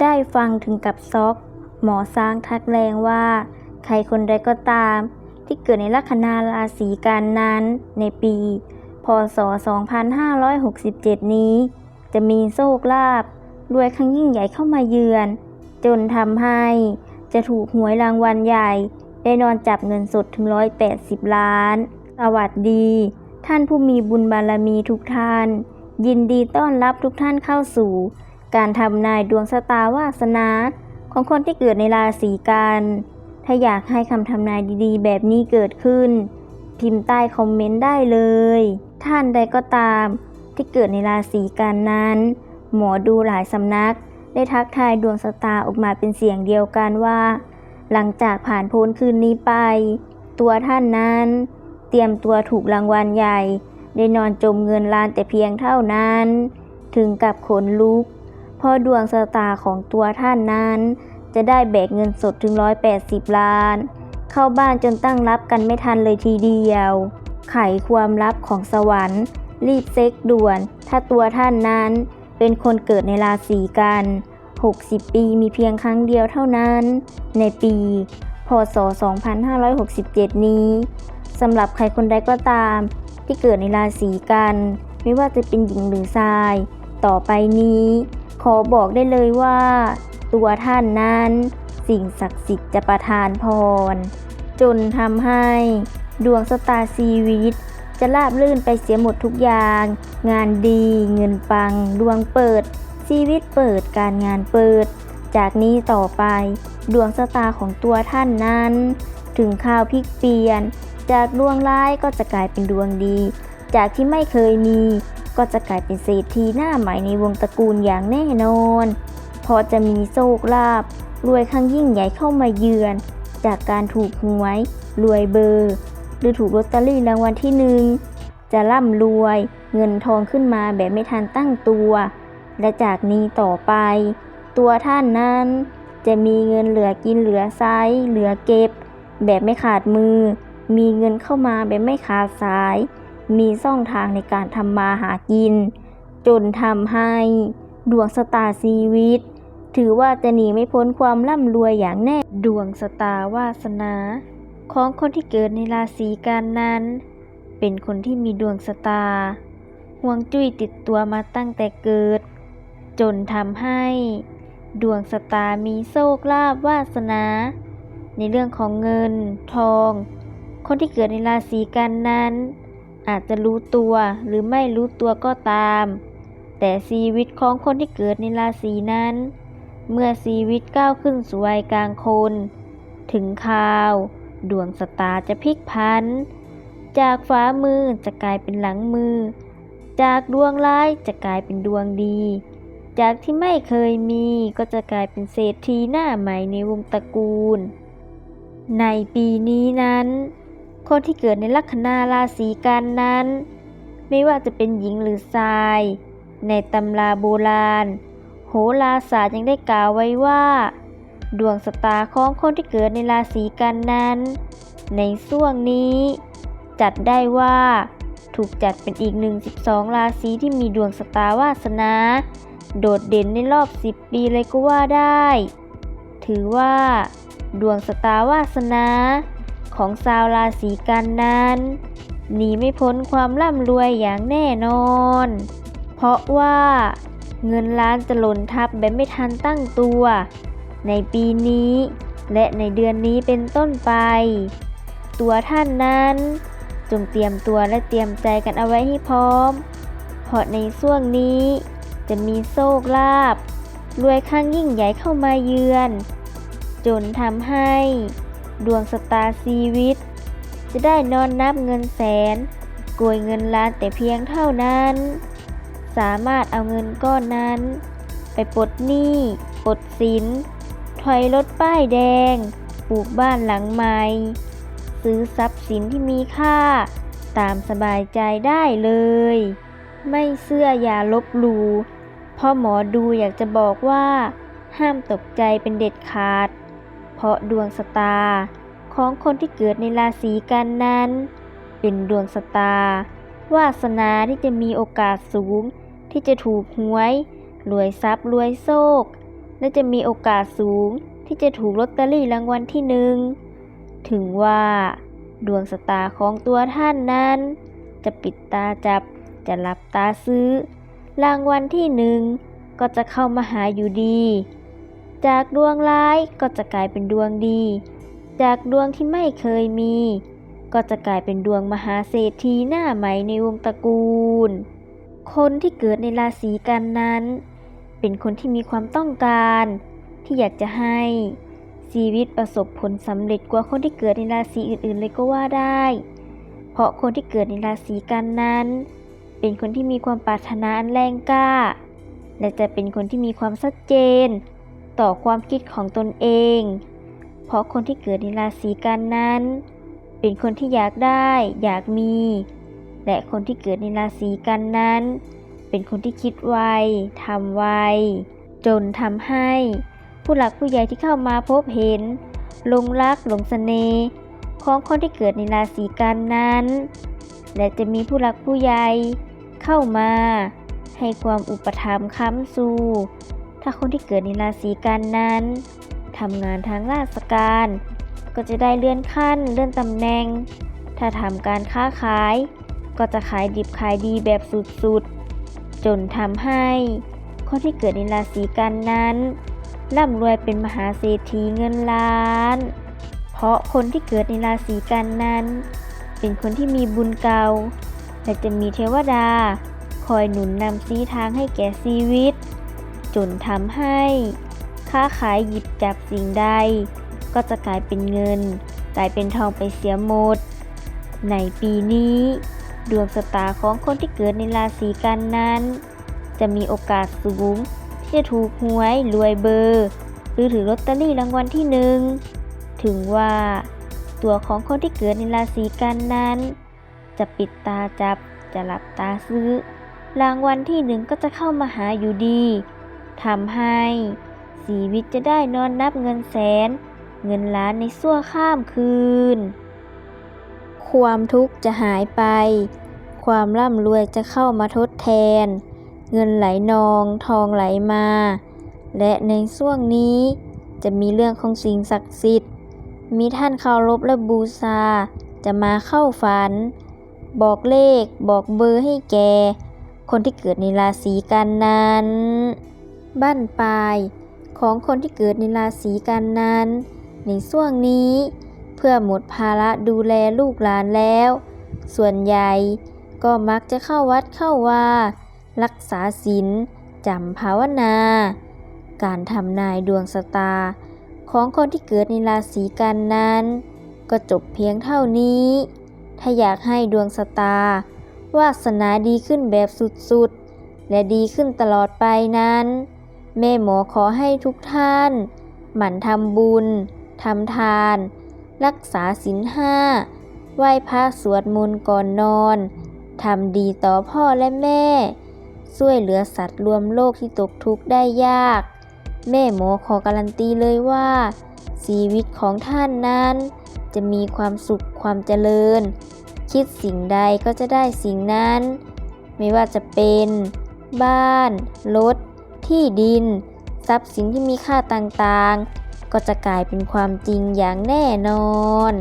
ได้ฟังถึงกับซอก หมอสร้างทักแรงว่า ใครคนใดก็ตาม ที่เกิดในลัคนาราศีกันนั้นในปี พศ 2567 นี้ จะมีโชคลาภรวยครั้งยิ่งใหญ่เข้ามาเยือน จนทำให้จะถูกหวยรางวัลใหญ่ ได้นอนจับเงินสดถึง 180 ล้าน สวัสดี ท่านผู้มีบุญบารมีทุกท่าน ยินดีต้อนรับทุกท่านเข้าสู่ การทำนายดวงชะตาวาสนาของคนที่เกิดในราศีกัน ถ้าอยากให้คำทำนายดีๆ แบบนี้เกิดขึ้น พิมพ์ใต้คอมเมนต์ได้เลย ท่านใดก็ตามที่เกิดในราศีกันนั้น หมอดูหลายสำนัก ได้ทักทายดวงชะตาออกมาเป็นเสียงเดียวกันว่า หลังจากผ่านพ้นคืนนี้ไป ตัวท่านนั้น เตรียมตัวถูกรางวัลใหญ่ ได้นอนจมเงินล้านแต่เพียงเท่านั้น ถึงกับขนลุก เพราะดวงชะตาของตัวท่านนั้น จะได้แบกเงินสดถึง 180 ล้าน เข้าบ้านจนตั้งรับกันไม่ทันเลยทีเดียว ไขความลับของสวรรค์ รีบเซ็กด่วน ถ้าตัวท่านนั้นเป็นคนเกิดในราศีกัน 60 ปีมีเพียงครั้งเดียวเท่านั้น ในปี พศ 2567 นี้สำหรับใครคนใดก็ตามที่เกิดในราศีกัน ไม่ว่าจะเป็นหญิงหรือชาย ต่อไปนี้ ขอบอกได้เลยว่า ตัวท่านนั้นสิ่งศักดิ์สิทธิ์จะประทานพร จนทำให้ดวงสตาร์ชีวิต จะราบลื่นไปเสียหมดทุกอย่าง งานดีเงินปัง ดวงเปิด ชีวิตเปิดการงานเปิด จากนี้ต่อไป ดวงชะตาของตัวท่านนั้น ถึงข่าวพลิกเปลี่ยน จากดวงร้ายก็จะกลายเป็นดวงดี จากที่ไม่เคยมี ก็จะกลายเป็นเศรษฐีหน้าใหม่ในวงตระกูลอย่างแน่นอน พอจะมีโชคลาภรวยครั้งยิ่งใหญ่เข้ามาเยือน จากการถูกหวย รวยเบอร์ หรือถูกลอตเตอรี่รางวัลที่หนึ่งจะร่ำรวยเงินทองขึ้นมาแบบไม่ทันตั้งตัว และจากนี้ต่อไป ตัวท่านนั้น จะมีเงินเหลือกินเหลือใช้เหลือเก็บ แบบไม่ขาดมือ มีเงินเข้ามาแบบไม่ขาดสาย มีช่องทางในการทำมาหากิน จนทำให้ดวงสตาร์ชีวิต ถือว่าจะหนีไม่พ้นความร่ำรวยอย่างแน่ ดวงสตาร์วาสนา ของคนที่เกิดในราศีกันนั้น เป็นคนที่มีดวงสตาร์ห่วงจุ้ยติดตัวมาตั้งแต่เกิด จนทำให้ ดวงสตาร์มีโชคลาภวาสนา ในเรื่องของเงินทอง คนที่เกิดในราศีกันนั้น อาจจะรู้ตัวหรือไม่รู้ตัวก็ตาม แต่ชีวิตของคนที่เกิดในราศีนั้น เมื่อชีวิตก้าวขึ้นสู่วัยกลางคน ถึงคราว ดวงสตาร์จะพลิกพัน จากฟ้ามือจะกลายเป็นหลังมือ จากดวงร้ายจะกลายเป็นดวงดี จากที่ไม่เคยมีก็จะกลายเป็นเศรษฐีหน้าใหม่ในวงตระกูล ในปีนี้นั้น คนที่เกิดในลัคนาราศีกันนั้น ไม่ว่าจะเป็นหญิงหรือชาย ในตำราโบราณ โหราศาสตร์ยังได้กล่าวไว้ว่า ดวงสตาร์ของคนที่เกิดในราศีกันนั้น ในช่วงนี้ จัดได้ว่า ถูกจัดเป็นอีกหนึ่ง12ราศีที่มีดวงสตาร์วาสนา โดดเด่นในรอบ 10 ปีเลยก็ว่าได้ ถือว่า ดวงสตาร์วาสนา ของชาวราศีกันนั้นหนีไม่พ้นความร่ำรวยอย่างแน่นอน เพราะว่าเงินล้านจะหล่นทับแบบไม่ทันตั้งตัว ในปีนี้ และในเดือนนี้เป็นต้นไป ตัวท่านนั้น จงเตรียมตัวและเตรียมใจกันเอาไว้ให้พร้อม เพราะในช่วงนี้จะมีโชคลาภรวยครั้งยิ่งใหญ่เข้ามาเยือน จนทำให้ ดวงสตาร์ชีวิต จะได้นอนนับเงินแสนโกยเงินล้านแต่เพียงเท่านั้น สามารถเอาเงินก้อนนั้น ไปปลดหนี้ปลดสินถอยรถป้ายแดง ปลูกบ้านหลังใหม่ ซื้อทรัพย์สินที่มีค่า ตามสบายใจได้เลย ไม่เชื่ออย่าลบหลู่พราะหมอดูอยากจะบอกว่า ห้ามตกใจเป็นเด็ดขาด พราะดวงสตาร์ของคนที่เกิดในราศีกันนั้น เป็นดวงสตาร์วาสนาที่จะมีโอกาสสูง ที่จะถูกหวยรวยทรัพย์รวยโชคและจะมีโอกาสสูงที่จะถูกลอตเตอรี่รางวัลที่หนึ่งถึงว่าดวงสตาร์ของตัวท่านนั้น จะปิดตาจับจะหลับตาซื้อ รางวัลที่หนึ่งก็จะเข้ามาหาอยู่ดี จากดวงร้ายก็จะกลายเป็นดวงดี จากดวงที่ไม่เคยมี ก็จะกลายเป็นดวงมหาเศรษฐีหน้าใหม่ในวงตระกูล คนที่เกิดในราศีกันนั้น เป็นคนที่มีความต้องการ ที่อยากจะให้ชีวิตประสบผลสำเร็จกว่าคนที่เกิดในราศีอื่นๆ เลยก็ว่าได้ เพราะคนที่เกิดในราศีกันนั้น เป็นคนที่มีความปรารถนาอันแรงกล้า และจะเป็นคนที่มีความชัดเจน ต่อความคิดของตนเอง เพราะคนที่เกิดในราศีกันนั้น เป็นคนที่อยากได้ อยากมี และคนที่เกิดในราศีกันนั้น เป็นคนที่คิดไวทำไวจนทำให้ ผู้หลักผู้ใหญ่ที่เข้ามาพบเห็นหลงรักหลงเสน่ห์ของคนที่เกิดในราศีกันนั้น และจะมีผู้หลักผู้ใหญ่เข้ามา ให้ความอุปถัมภ์ค้ำสู ถ้าคนที่เกิดในราศีกันนั้นทำงานทางราชการ ก็จะได้เลื่อนขั้นเลื่อนตำแหน่ง ถ้าทำการค้าขาย ก็จะขายดิบขายดีแบบสุดๆ จนทำให้คนที่เกิดในราศีกันนั้นร่ำรวยเป็นมหาเศรษฐีเงินล้าน เพราะคนที่เกิดในราศีกันนั้น เป็นคนที่มีบุญเก่า และจะมีเทวดา คอยหนุนนำซีทางให้แก่ชีวิต จนทำให้ ค้าขายหยิบจับสิ่งใด ก็จะกลายเป็นเงิน กลายเป็นทองไปเสียหมด ในปีนี้ ดวงสตาร์ของคนที่เกิดในราศีกันนั้น จะมีโอกาสสูง ที่จะถูกหวยรวยเบอร์ หรือถือลอตเตอรี่รางวัลที่หนึ่งถึงว่าตัวของคนที่เกิดในราศีกันนั้น จะปิดตาจับจะหลับตาซื้อ รางวัลที่หนึ่งก็จะเข้ามาหาอยู่ดี ทำให้ชีวิตจะได้นอนนับเงินแสน เงินล้านในชั่วข้ามคืน ความทุกข์จะหายไป ความร่ำรวยจะเข้ามาทดแทน เงินไหลนองทองไหลมา และในช่วงนี้จะมีเรื่องของสิ่งศักดิ์สิทธิ์ มีท่านเคารพและบูชาจะมาเข้าฝัน บอกเลขบอกเบอร์ให้แก คนที่เกิดในราศีกันนั้น บ้านปลาย ของคนที่เกิดในราศีกันนั้น ในช่วงนี้ เพื่อหมดภาระดูแลลูกหลานแล้ว ส่วนใหญ่ก็มักจะเข้าวัดเข้าว่า รักษาศีลจำภาวนา การทำนายดวงสตาร์ของคนที่เกิดในราศีกันนั้น ก็จบเพียงเท่านี้ ถ้าอยากให้ดวงสตาร์วาสนาดีขึ้นแบบสุดๆ และดีขึ้นตลอดไปนั้น แม่หมอขอให้ทุกท่าน หมั่นทำบุญทำทาน รักษาศีลห้าไหว้พระสวดมนต์ก่อนนอนทำดีต่อพ่อและแม่ ช่วยเหลือสัตว์รวมโลกที่ตกทุกข์ได้ยาก แม่หมอขอการันตีเลยว่า ชีวิตของท่านนั้น จะมีความสุขความเจริญ คิดสิ่งใดก็จะได้สิ่งนั้น ไม่ว่าจะเป็น บ้าน รถ ที่ดิน ทรัพย์สินที่มีค่าต่างๆ ก็จะกลายเป็นความจริงอย่างแน่นอน